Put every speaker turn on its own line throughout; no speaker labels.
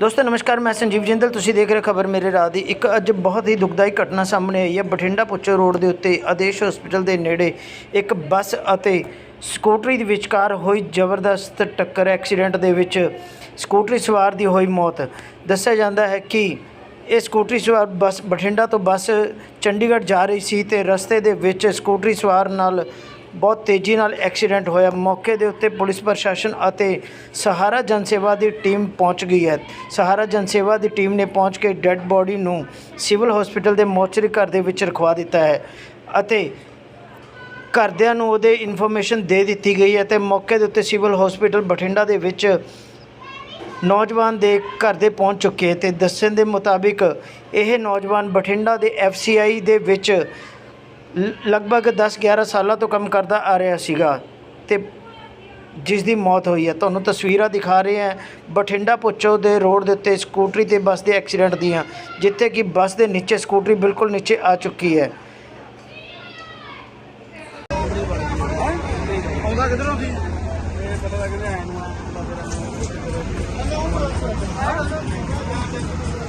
ਦੋਸਤੋ, ਨਮਸਕਾਰ, ਮੈਂ ਸੰਜੀਵ ਜਿੰਦਲ। ਤੁਸੀਂ ਦੇਖ ਰਹੇ ਖਬਰ ਮੇਰੇ ਰਾਹ ਦੀ। ਇੱਕ ਅੱਜ ਬਹੁਤ ਹੀ ਦੁਖਦਾਈ ਘਟਨਾ ਸਾਹਮਣੇ ਆਈ ਹੈ। ਬਠਿੰਡਾ ਪੁੱਚੋ ਰੋਡ ਦੇ ਉੱਤੇ ਆਦੇਸ਼ ਹਸਪੀਟਲ ਦੇ ਨੇੜੇ ਇੱਕ ਬੱਸ ਅਤੇ ਸਕੂਟਰੀ ਦੇ ਵਿਚਕਾਰ ਹੋਈ ਜ਼ਬਰਦਸਤ ਟੱਕਰ। ਐਕਸੀਡੈਂਟ ਦੇ ਵਿੱਚ ਸਕੂਟਰੀ ਸਵਾਰ ਦੀ ਹੋਈ ਮੌਤ। ਦੱਸਿਆ ਜਾਂਦਾ ਹੈ ਕਿ ਇਹ ਸਕੂਟਰੀ ਸਵਾਰ ਬੱਸ ਬਠਿੰਡਾ ਤੋਂ ਬੱਸ ਚੰਡੀਗੜ੍ਹ ਜਾ ਰਹੀ ਸੀ ਤੇ ਰਸਤੇ ਦੇ ਵਿੱਚ ਸਕੂਟਰੀ ਸਵਾਰ ਨਾਲ ਬਹੁਤ ਤੇਜ਼ੀ ਨਾਲ ਐਕਸੀਡੈਂਟ ਹੋਇਆ। ਮੌਕੇ ਦੇ ਉੱਤੇ ਪੁਲਿਸ ਪ੍ਰਸ਼ਾਸਨ ਅਤੇ ਸਹਾਰਾ ਜਨਸੇਵਾ ਦੀ ਟੀਮ ਪਹੁੰਚ ਗਈ ਹੈ। ਸਹਾਰਾ ਜਨਸੇਵਾ ਦੀ ਟੀਮ ਨੇ ਪਹੁੰਚ ਕੇ ਡੈੱਡ ਬੋਡੀ ਨੂੰ ਸਿਵਲ ਹਸਪੀਟਲ ਦੇ ਮੋਰਚਰੀ ਘਰ ਦੇ ਵਿੱਚ ਰਖਵਾ ਦਿੱਤਾ ਹੈ ਅਤੇ ਘਰਦਿਆਂ ਨੂੰ ਉਹਦੇ ਇਨਫੋਰਮੇਸ਼ਨ ਦੇ ਦਿੱਤੀ ਗਈ ਹੈ ਤੇ ਮੌਕੇ ਦੇ ਉੱਤੇ ਸਿਵਲ ਹਸਪੀਟਲ ਬਠਿੰਡਾ ਦੇ ਵਿੱਚ ਨੌਜਵਾਨ ਦੇ ਘਰ ਦੇ ਪਹੁੰਚ ਚੁੱਕੇ ਤੇ ਦੱਸਣ ਦੇ ਮੁਤਾਬਿਕ ਇਹ ਨੌਜਵਾਨ ਬਠਿੰਡਾ ਦੇ ਐਫਸੀਆਈ ਦੇ ਵਿੱਚ ਲ- ਲਗਭਗ 10-11 ਸਾਲਾਂ ਤੋਂ ਕੰਮ ਕਰਦਾ ਆ ਰਿਹਾ ਸੀਗਾ ਤੇ ਜਿਸ ਦੀ ਮੌਤ ਹੋਈ ਹੈ। ਤੁਹਾਨੂੰ ਤਸਵੀਰਾਂ ਦਿਖਾ ਰਹੇ ਹਾਂ। ਬਠਿੰਡਾ ਪੁੱਚੋ ਦੇ ਰੋਡ ਦੇ ਉੱਤੇ ਸਕੂਟਰੀ ਤੇ ਬੱਸ ਦੇ ਐਕਸੀਡੈਂਟ ਦੀਆਂ, ਜਿੱਥੇ ਕਿ ਬੱਸ ਦੇ ਨੀਚੇ ਸਕੂਟਰੀ ਬਿਲਕੁਲ ਨੀਚੇ ਆ ਚੁੱਕੀ ਹੈ।
ਆਉਂਦਾ ਕਿਧਰੋਂ ਸੀ ਇਹ ਪਤਾ ਲੱਗ ਰਿਹਾ ਨੂੰ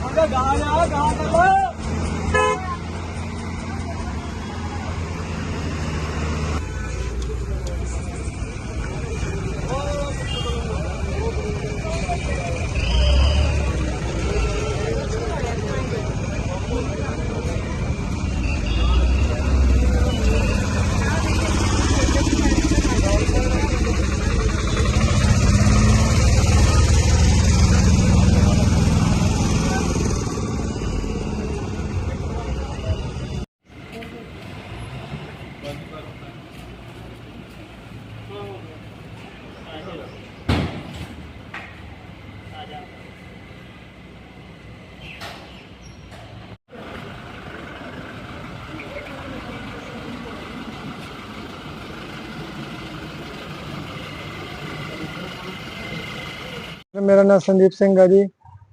ਅੰਦਾ ਗਾ ਜਾ ਗਾ ਚੱਲ
ਮੇਰਾ ਨਾਮ ਸੰਦੀਪ ਸਿੰਘ ਹੈ ਜੀ।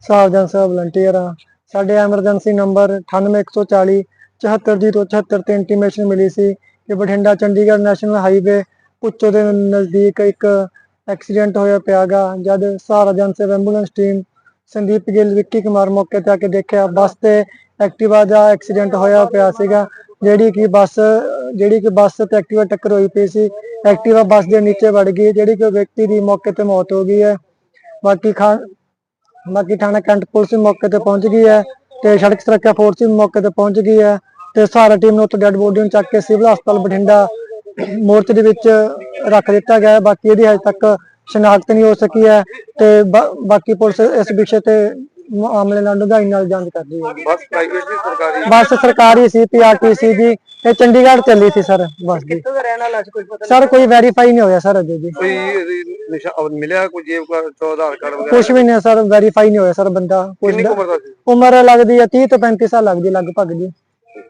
ਸਾਵਜਨ ਸਾਹਿਬ ਵਲੰਟੀਅਰ ਆ। ਸਾਡੇ ਐਮਰਜੈਂਸੀ ਨੰਬਰ 98140 7407 ਤੇ ਇੰਟੀਮੇਸ਼ਨ ਮਿਲੀ ਸੀ ਕਿ ਬਠਿੰਡਾ ਚੰਡੀਗੜ੍ਹ ਨੈਸ਼ਨਲ ਹਾਈਵੇ ਪੁੱਚੋ ਦੇ ਨਜ਼ਦੀਕ ਇੱਕ ਐਕਸੀਡੈਂਟ ਹੋਇਆ ਪਿਆਗਾ ਜਦ ਸਹਾਰਾ ਜਨ ਸੇਵਾ ਐਂਬੂਲੈਂਸ ਟੀਮ ਸੰਦੀਪ ਗਿੱਲ, ਵਿੱਕੀ ਕੁਮਾਰ ਮੌਕੇ ਤੇ ਆ ਕੇ ਦੇਖਿਆ, ਬੱਸ ਤੇ ਐਕਟਿਵਾ ਦਾ ਐਕਸੀਡੈਂਟ ਹੋਇਆ ਪਿਆ ਸੀਗਾ, ਜਿਹੜੀ ਕਿ ਬੱਸ, ਜਿਹੜੀ ਕਿ ਬੱਸ ਤੇ ਐਕਟਿਵਾ ਟੱਕਰ ਹੋਈ ਪਈ ਸੀ। ਐਕਟਿਵਾ ਬੱਸ ਦੇ ਨੀਚੇ ਵੜ ਗਈ, ਜਿਹੜੀ ਕਿ ਵਿਅਕਤੀ ਦੀ ਮੌਕੇ ਤੇ ਮੌਤ ਹੋ ਗਈ ਹੈ। ਬਾਕੀ ਖਾਨ ਬਾਕੀ ਥਾਣਾ ਕੈਂਟ ਪੁਲਿਸ ਵੀ ਮੌਕੇ ਤੇ ਪਹੁੰਚ ਗਈ ਹੈ ਤੇ ਸੜਕ ਸੁਰੱਖਿਆ ਫੋਰਸ ਵੀ ਮੌਕੇ ਤੇ ਪਹੁੰਚ ਗਈ ਹੈ ਤੇ ਸਾਰਾ ਟੀਮ ਨੂੰ ਉੱਥੇ ਡੈੱਡ ਬੋਡੀ ਨੂੰ ਚੱਕ ਕੇ ਸਿਵਲ ਹਸਪਤਾਲ ਬਠਿੰਡਾ ਮੋਰਚੇ ਦੇ ਵਿੱਚ ਰੱਖ ਦਿੱਤਾ ਗਿਆ ਹੈ। ਬਾਕੀ ਇਹਦੀ ਹਜੇ ਤੱਕ ਸ਼ਨਾਖਤ ਨਹੀਂ ਹੋ ਸਕੀ ਹੈ ਤੇ ਬਾਕੀ ਪੁਲਿਸ ਇਸ ਵਿਸ਼ੇ ਤੇ ਮਾਮਲੇ ਨਾਲ ਡੂੰਘਾਈ ਨਾਲ ਜਾਂਚ ਕਰ ਰਹੀ ਹੈ।
ਬਸ ਪ੍ਰਾਈਵੇਟ ਸੀ ਸਰਕਾਰੀ
ਬੱਸ ਸਰਕਾਰੀ ਸੀ ਪੀਆਰਟੀਸੀ ਦੀ ਇਹ ਚੰਡੀਗੜ੍ਹ ਚੱਲੀ ਸੀ ਸਰ ਬੱਸ ਦੀ
ਕਿੱਥੋਂ ਦਾ ਰਹਿਣ ਵਾਲਾ ਕੋਈ ਪਤਾ
ਸਰ ਕੋਈ ਵੈਰੀਫਾਈ ਨਹੀਂ ਹੋਇਆ ਸਰ ਅਜੇ ਜੀ।
ਕੋਈ ਨਿਸ਼ਾ ਮਿਲਿਆ ਕੋਈ ਜੇਬ ਦਾ ਆਧਾਰ ਕਾਰਡ ਵਗੈਰਾ?
ਕੁਝ ਵੀ ਨਹੀਂ ਸਰ ਵੈਰੀਫਾਈ ਨਹੀਂ ਹੋਇਆ ਸਰ ਬੰਦਾ ਕੁਛ
ਕਿੰਨੀ
ਦਾ-
ਕੁ ਉਮਰ ਦਾ ਸੀ?
ਉਮਰ ਲੱਗਦੀ ਹੈ 30 ਤੋਂ 35 ਸਾਲ ਲੱਗਦੀ ਲਗਭਗ ਜੀ।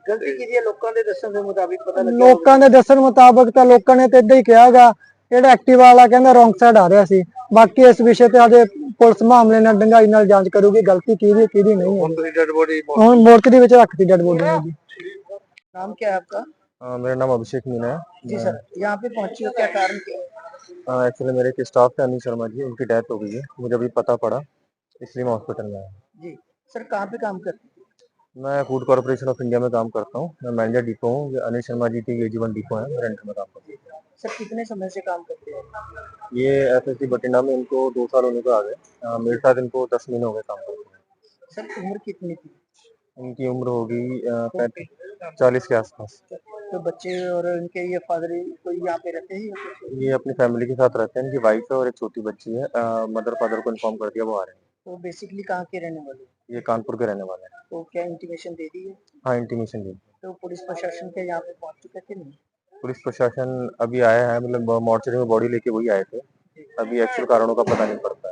ਗਲਤੀ ਕੀਤੀ ਹੈ? ਲੋਕਾਂ ਦੇ ਦੱਸਣ ਦੇ ਮੁਤਾਬਿਕ ਪਤਾ ਲੱਗਿਆ।
ਲੋਕਾਂ ਦੇ ਦੱਸਣ ਮੁਤਾਬਕ ਤਾਂ ਲੋਕਾਂ ਨੇ ਤਾਂ ਇਦਾਂ ਹੀ ਕਿਹਾਗਾ ਜਿਹੜਾ ਐਕਟਿਵਾ ਵਾਲਾ ਕਹਿੰਦਾ ਰੋਂਗ ਸਾਈਡ ਆ ਰਿਹਾ ਸੀ ਬਾਕੀ ਇਸ ਵਿਸ਼ੇ ਤੇ ਹਜੇ ਪੁਲਿਸ ਮਾਮਲੇ ਨਾਲ ਡੰਗਾਈ ਨਾਲ ਜਾਂਚ ਕਰੂਗੀ ਗਲਤੀ ਕਿਹਦੀ ਹੈ ਕਿਹਦੀ ਨਹੀਂ ਹੈ
ਹੁਣ ਤੁਸੀਂ ਡੈਡ ਬੋਡੀ
ਹੁਣ ਮੋਰਚੇ ਦੇ ਵਿੱਚ ਰੱਖਤੀ ਡੈਡ ਬੋਡੀ ਨੂੰ ਜੀ
नाम क्या है आपका
मेरा नाम अभिषेक मीना है
जी सर यहाँ पे पहुंची हो क्या कारण क्या
एक्चुअली मेरे एक स्टाफ थे अनिल शर्मा जी उनकी डेथ हो गई है मुझे अभी पता पड़ा इसलिए मैं हॉस्पिटल में आया
जी सर कहाँ पे काम करते हैं
मैं फूड कॉर्पोरेशन ऑफ इंडिया में काम करता हूँ मैं मैनेजर डिपो हूँ ये अनिल शर्मा जी की ये जीवन डिपो है मैं रेंट में काम करता हूँ
सर कितने समय से काम करते हैं?
ये एफ़ एस बठिंडा में इनको दो साल होने को आ गए। मेरे साथ इनको दस महीने हो गए काम करते हैं
सर उम्र कितनी थी?
इनकी उम्र होगी पैंतीस चालीस के आसपास।
तो बच्चे और उनके ये फादर कोई यहाँ पे रहते ही?
ये अपनी फैमिली के साथ रहते हैं। इनकी वाइफ है और एक छोटी बच्ची है। मदर फादर को इन्फॉर्म कर दिया वो आ रहे हैं।
तो बेसिकली कहाँ के रहने वाले
ये कानपुर के रहने वाले हैं।
तो क्या इंटीमेशन दे दी है?
हाँ इंटीमेशन दी
तो पुलिस प्रशासन के यहाँ पे पहुँच चुके थे नहीं?
पुलिस प्रशासन अभी आया है मतलब मोर्चरी में बॉडी लेके वही आए थे अभी एक्चुअल कारणों का पता नहीं पड़ता है